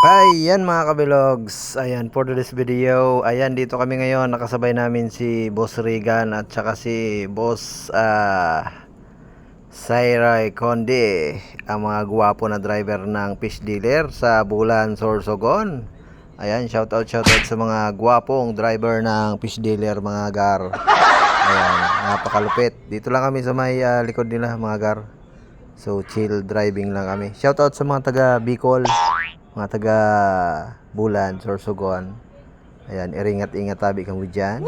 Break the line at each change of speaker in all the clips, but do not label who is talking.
Ayan mga kabilogs, ayan for this video, ayan dito kami ngayon, nakasabay namin si Boss Regan at saka si Boss ah Sairay Conde, ang mga guwapo na driver ng fish dealer sa Bulan, Sorsogon. Ayan, shout out shout out sa mga guwapong driver ng fish dealer mga gar. Ayan, napakalupit. Dito lang kami sa may ah, likod nila mga gar. So chill driving lang kami. Shout out sa mga taga Bicol, mga taga Bulan, Sorsogon. Ayan, iringat-ingat tabi kami dyan.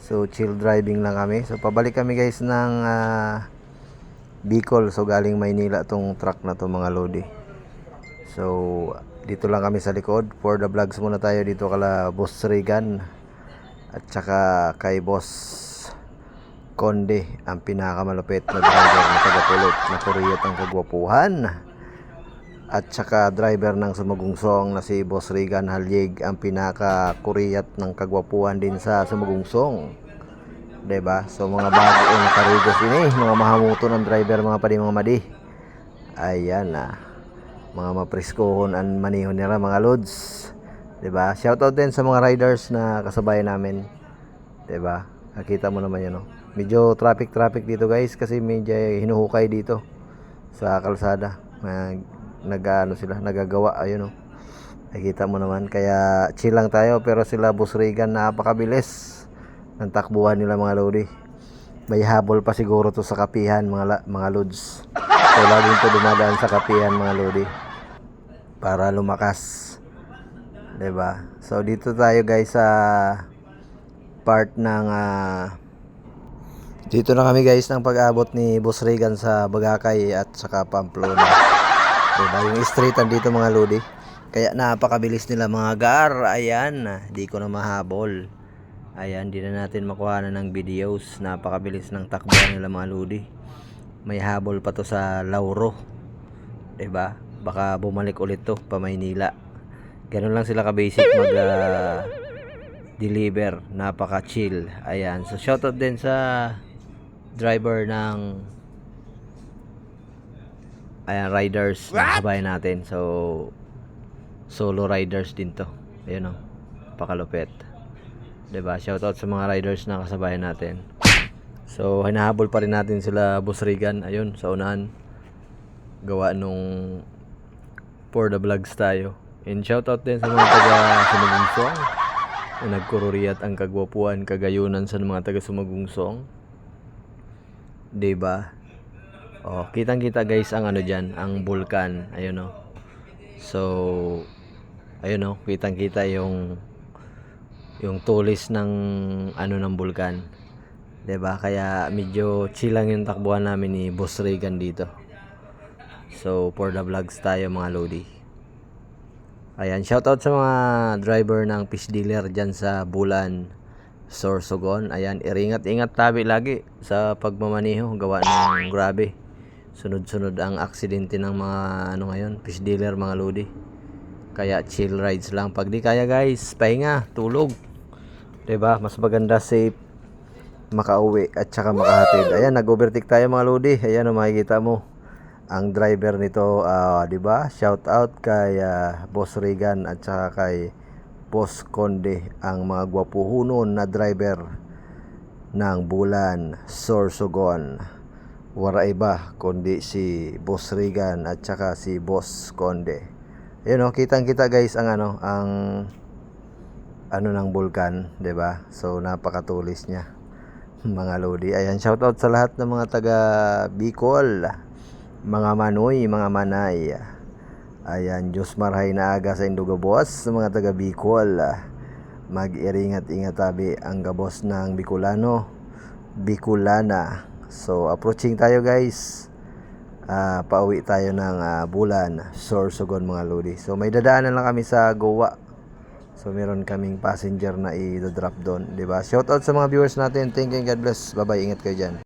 So chill driving lang kami. So pabalik kami guys ng ah, Bicol. So galing Maynila tong truck na to mga lodi. So dito lang kami sa likod. For the vlogs muna tayo dito kala Boss Regan. At saka kay Boss Konde, ang pinakamalupit na driver na taga-pulot na kuriyat ang kagwapuhan. At saka driver ng sumagungsong na si Boss Regan Halyeg, ang pinaka-kuriyat ng kagwapuhan din sa sumagungsong. ba? So mga bago ang karigos ini, mga mahamuto ng driver mga padi mga madi. Ayan na. Mga mapreskohon ang manihon nila mga lods. ba? Shoutout din sa mga riders na kasabay namin. ba? Nakita mo naman 'yan, no? Medyo traffic traffic dito, guys, kasi medyo hinuhukay dito sa kalsada. Nag nag-ano sila, nagagawa, ayun, no. Nakita mo naman, kaya chill lang tayo pero sila Boss Regan napakabilis ng takbuhan nila mga lodi. May habol pa siguro to sa kapihan mga mga lods. So laging to dumadaan sa kapihan mga lodi para lumakas. 'Di ba? So dito tayo guys sa part ng ah, dito na kami guys ng pag-abot ni Boss Regan sa Bagakay at saka Pamplona. Diba? Yung straight dito mga lodi. Kaya napakabilis nila mga gar. Ayan, di ko na mahabol. Ayan, di na natin makuha na ng videos. Napakabilis ng takbuhan nila mga lodi. May habol pa to sa Lauro. ba? Baka bumalik ulit to pa Maynila. Ganun lang sila ka-basic mag ah, deliver. Napaka-chill. Ayan. So shoutout din sa driver ng ayan riders na kabay natin. So solo riders din to. Ayun oh. Pakalupit. 'Di ba? Shoutout sa mga riders na kasabay natin. So hinahabol pa rin natin sila Boss Regan ayun sa unahan. Gawa nung for the vlogs tayo. And shoutout din sa mga taga Sumagungsong na nagkururiyat ang kagwapuan kagayunan sa mga taga Sumagungsong. 'Di ba? Oh, kitang-kita guys ang ano diyan, ang bulkan. Ayun oh. So ayun oh, kitang-kita yung yung tulis ng ano ng bulkan. 'Di ba? Kaya medyo chill lang yung takbuhan namin ni Boss Regan dito. So for the vlogs tayo mga lodi. Ayan, shoutout sa mga driver ng fish dealer dyan sa Bulan, Sorsogon. Ayan, iringat-ingat tabi lagi sa pagmamaniho. Gawa ng grabe. Sunod-sunod ang aksidente ng mga ano ngayon, fish dealer mga lodi. Kaya chill rides lang. Pag di kaya guys, pahinga, tulog. 'Di ba? Mas maganda safe makauwi at saka makahatid. Ayan, nag-overtake tayo mga lodi. Ayan, oh, makikita mo ang driver nito, ah, 'di ba? Shout out kay ah, Boss Regan at saka kay Boss Conde, ang mga gwapuhunon na driver ng Bulan, Sorsogon. Wala iba kundi si Boss Regan at saka si Boss Conde. Ayun oh, kitang-kita guys ang ano, ang ano ng bulkan, 'di ba? So napakatulis niya. Mga lodi. Ayan, shoutout sa lahat ng mga taga Bicol mga manoy, mga manay. Ayan, Diyos marhay na aga sa Induga Boss, sa mga taga Bicol. Mag-iringat-ingat tabi ang gabos ng Bicolano, Bicolana. So, approaching tayo guys. Ah, pauwi tayo ng ah, Bulan, Sorsogon mga lodi. So, may dadaanan lang kami sa Goa. So, meron kaming passenger na i-drop doon, di ba? Shoutout sa mga viewers natin. Thank you and God bless. Bye-bye. Ingat kayo dyan.